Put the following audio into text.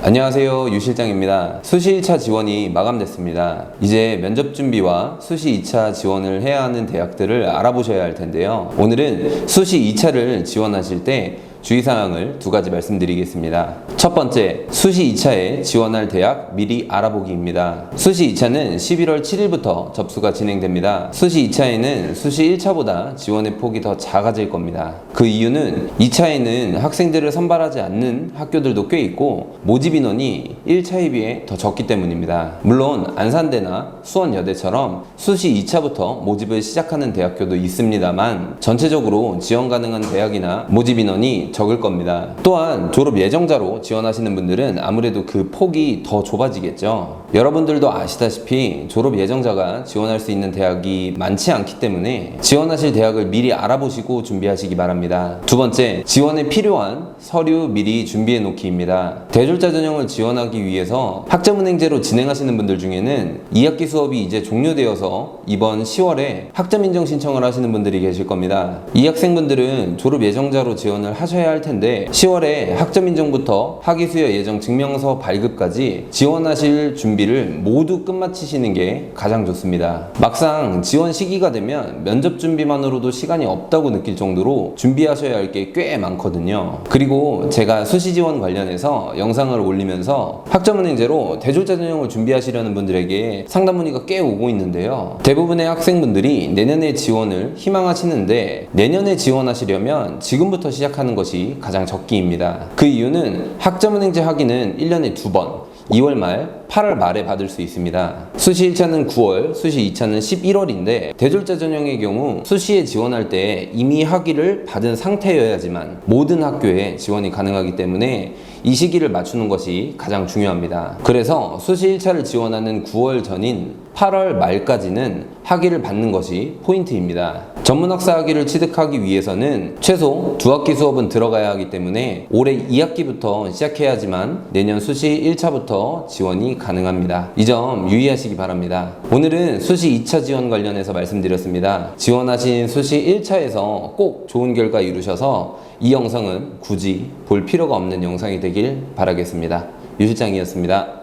안녕하세요. 유 실장입니다. 수시 1차 지원이 마감됐습니다. 이제 면접 준비와 수시 2차 지원을 해야 하는 대학들을 알아보셔야 할 텐데요. 오늘은 수시 2차를 지원하실 때 주의사항을 두 가지 말씀드리겠습니다. 첫 번째, 수시 2차에 지원할 대학 미리 알아보기입니다. 수시 2차는 11월 7일부터 접수가 진행됩니다. 수시 2차에는 수시 1차보다 지원의 폭이 더 작아질 겁니다. 그 이유는 2차에는 학생들을 선발하지 않는 학교들도 꽤 있고 모집 인원이 1차에 비해 더 적기 때문입니다. 물론 안산대나 수원여대처럼 수시 2차부터 모집을 시작하는 대학교도 있습니다만 전체적으로 지원 가능한 대학이나 모집 인원이 적을 겁니다. 또한 졸업 예정자로 지원하시는 분들은 아무래도 그 폭이 더 좁아지겠죠. 여러분들도 아시다시피 졸업 예정자가 지원할 수 있는 대학이 많지 않기 때문에 지원하실 대학을 미리 알아보시고 준비하시기 바랍니다. 두 번째, 지원에 필요한 서류 미리 준비해 놓기입니다. 대졸자 전형을 지원하기 위해서 학점은행제로 진행하시는 분들 중에는 2학기 수업이 이제 종료되어서 이번 10월에 학점 인정 신청을 하시는 분들이 계실 겁니다. 이 학생분들은 졸업 예정자로 지원을 하셔야 할 텐데 10월에 학점 인정부터 학위 수여 예정 증명서 발급까지 지원하실 준비를 모두 끝마치시는 게 가장 좋습니다. 막상 지원 시기가 되면 면접 준비만으로도 시간이 없다고 느낄 정도로 준비하셔야 할 게 꽤 많거든요. 그리고 제가 수시 지원 관련해서 영상을 올리면서 학점은행제로 대졸자 전형을 준비하시려는 분들에게 상담 문의가 꽤 오고 있는데요. 대부분의 학생분들이 내년에 지원을 희망하시는데 내년에 지원하시려면 지금부터 시작하는 것이 가장 적기입니다. 그 이유는 학점은행제 학위는 1년에 두 번, 2월 말, 8월 말에 받을 수 있습니다. 수시 1차는 9월, 수시 2차는 11월인데 대졸자 전형의 경우 수시에 지원할 때 이미 학위를 받은 상태여야지만 모든 학교에 지원이 가능하기 때문에 이 시기를 맞추는 것이 가장 중요합니다. 그래서 수시 1차를 지원하는 9월 전인 8월 말까지는 학위를 받는 것이 포인트입니다. 전문학사 학위를 취득하기 위해서는 최소 두 학기 수업은 들어가야 하기 때문에 올해 2학기부터 시작해야지만 내년 수시 1차부터 지원이 가능합니다. 이 점 유의하시기 바랍니다. 오늘은 수시 2차 지원 관련해서 말씀드렸습니다. 지원하신 수시 1차에서 꼭 좋은 결과 이루셔서 이 영상은 굳이 볼 필요가 없는 영상이 되길 바라겠습니다. 유 실장이었습니다.